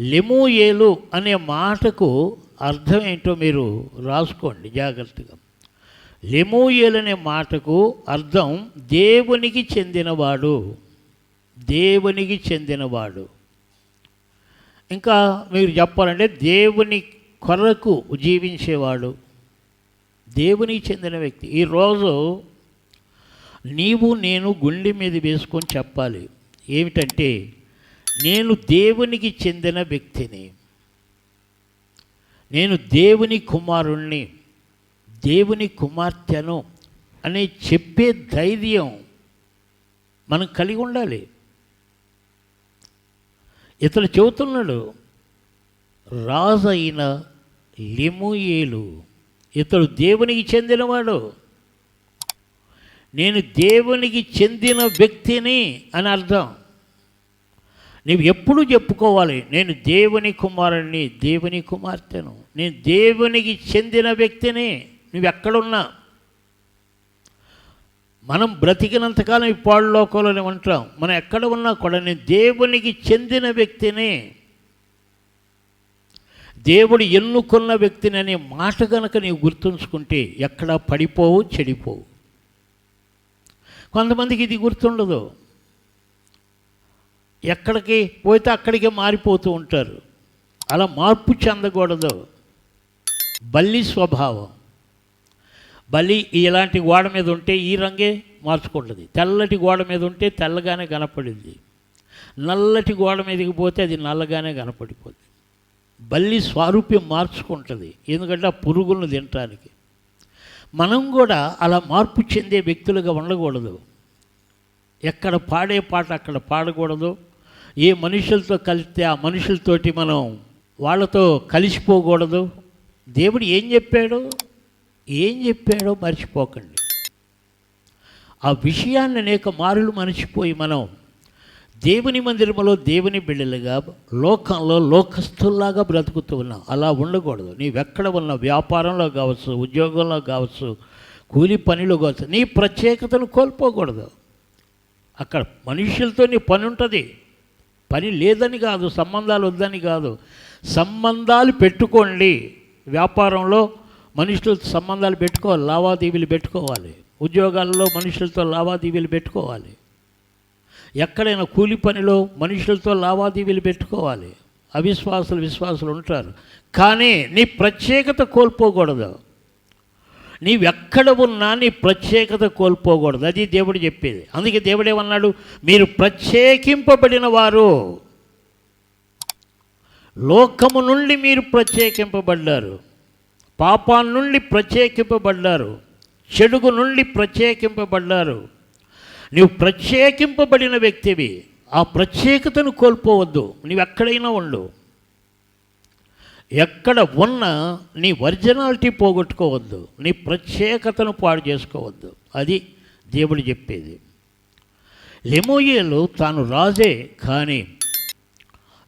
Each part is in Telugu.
లెమూయేలు అనే మాటకు అర్థం ఏంటో మీరు రాసుకోండి జాగ్రత్తగా. లెమూయేలు అనే మాటకు అర్థం దేవునికి చెందినవాడు దేవునికి చెందినవాడు. ఇంకా మీరు చెప్పాలంటే దేవుని కొరకు జీవించేవాడు దేవునికి చెందిన వ్యక్తి. ఈరోజు నీవు నేను గుండె మీద వేసుకొని చెప్పాలి. ఏమిటంటే నేను దేవునికి చెందిన వ్యక్తిని. నేను దేవుని కుమారుణ్ణి దేవుని కుమార్తెను అని చెప్పే ధైర్యం మనం కలిగి ఉండాలి. ఇతడు చెబుతున్నాడు రాజు అయిన లిముయేలు ఇతడు దేవునికి చెందినవాడు. నేను దేవునికి చెందిన వ్యక్తిని అని అర్థం. నీవు ఎప్పుడు చెప్పుకోవాలి నేను దేవుని కుమారుణ్ణి దేవుని కుమార్తెను. నేను దేవునికి చెందిన వ్యక్తిని నువ్వు ఎక్కడున్నా? మనం బ్రతికినంతకాలం ఈ పాడులోకంలోనే ఉంటాం. మనం ఎక్కడ ఉన్నా కూడా నేను దేవునికి చెందిన వ్యక్తిని దేవుడు ఎన్నుకున్న వ్యక్తిని అనే మాట కనుక నీవు గుర్తుంచుకుంటే ఎక్కడ పడిపోవు చెడిపోవు. కొంతమందికి ఇది గుర్తుండదు. ఎక్కడికి పోతే అక్కడికే మారిపోతూ ఉంటారు. అలా మార్పు చెందకూడదు. బల్లి స్వభావం. బలి ఇలాంటి గోడ మీద ఉంటే ఈ రంగే మార్చుకుంటుంది. తెల్లటి గోడ మీద ఉంటే తెల్లగానే కనపడింది. నల్లటి గోడ మీదకి పోతే అది నల్లగానే కనపడిపోతుంది బల్లి స్వారూప్యం మార్చుకుంటుంది. ఎందుకంటే ఆ పురుగులను తినటానికి. మనం కూడా అలా మార్పు చెందే వ్యక్తులుగా ఉండకూడదు. ఎక్కడ పాడే పాట అక్కడ పాడకూడదు. ఏ మనుషులతో కలిస్తే ఆ మనుషులతోటి మనం వాళ్ళతో కలిసిపోకూడదు? దేవుడు ఏం చెప్పాడు? ఏం చెప్పాడో మర్చిపోకండి. ఆ విషయాన్ని అనేక మారులు మర్చిపోయి మనం దేవుని మందిరములో దేవుని బిడ్డలుగా లోకంలో లోకస్తుల్లాగా బ్రతుకుతూ ఉన్నాం. అలా ఉండకూడదు. నీవెక్కడ ఉన్న వ్యాపారంలో కావచ్చు ఉద్యోగంలో కావచ్చు కూలి పనిలో కావచ్చు నీ ప్రత్యేకతను కోల్పోకూడదు. అక్కడ మనుషులతో నీ పని ఉంటుంది పని లేదని కాదు సంబంధాలు వద్దని కాదు. సంబంధాలు పెట్టుకోండి. వ్యాపారంలో మనుషులతో సంబంధాలు పెట్టుకోవాలి లావాదేవీలు పెట్టుకోవాలి. ఉద్యోగాల్లో మనుషులతో లావాదేవీలు పెట్టుకోవాలి. ఎక్కడైనా కూలి పనిలో మనుషులతో లావాదేవీలు పెట్టుకోవాలి. అవిశ్వాసులు విశ్వాసులు ఉంటారు. కానీ నీ ప్రత్యేకత కోల్పోకూడదు. నీవెక్కడ ఉన్నా నీ ప్రత్యేకత కోల్పోకూడదు. అది దేవుడు చెప్పేది. అందుకే దేవుడు ఏమన్నాడు? మీరు ప్రత్యేకింపబడిన వారు. లోకము నుండి మీరు ప్రత్యేకింపబడ్డారు. పాపాల నుండి ప్రత్యేకింపబడ్డారు. చెడుగు నుండి ప్రత్యేకింపబడ్డారు. నీవు ప్రత్యేకింపబడిన వ్యక్తివి. ఆ ప్రత్యేకతను కోల్పోవద్దు. నీవు ఎక్కడైనా ఉండు. ఎక్కడ ఉన్నా నీ ఒరిజినాలిటీ పోగొట్టుకోవద్దు నీ ప్రత్యేకతను పాడు చేసుకోవద్దు. అది దేవుడు చెప్పేది. లెమోయేలు తాను రాజే కానీ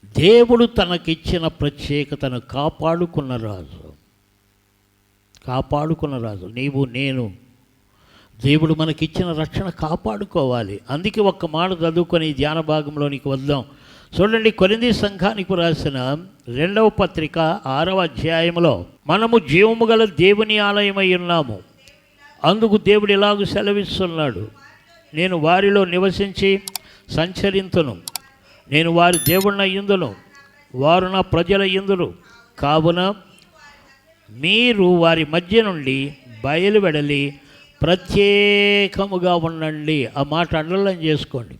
దేవుడు తనకిచ్చిన ప్రత్యేకతను కాపాడుకున్న రాజు. కాపాడుకున్న రాజు. నీవు నేను దేవుడు మనకిచ్చిన రక్షణ కాపాడుకోవాలి. అందుకే ఒక్క మాట చదువుకొని ధ్యాన భాగంలోనికి వద్దాం. చూడండి కొలింది సంఘానికి రాసిన రెండవ పత్రిక ఆరవ అధ్యాయంలో మనము జీవము గల దేవుని ఆలయమై ఉన్నాము. అందుకు దేవుడు ఇలాగ సెలవిస్తున్నాడు. నేను వారిలో నివసించి సంచరింతును. నేను వారి దేవుడిన ఇందును వారు నా ప్రజల ఇందును కావున మీరు వారి మధ్య నుండి బయలువెడలి ప్రత్యేకముగా ఉండండి. ఆ మాట అండర్లైన్ చేసుకోండి.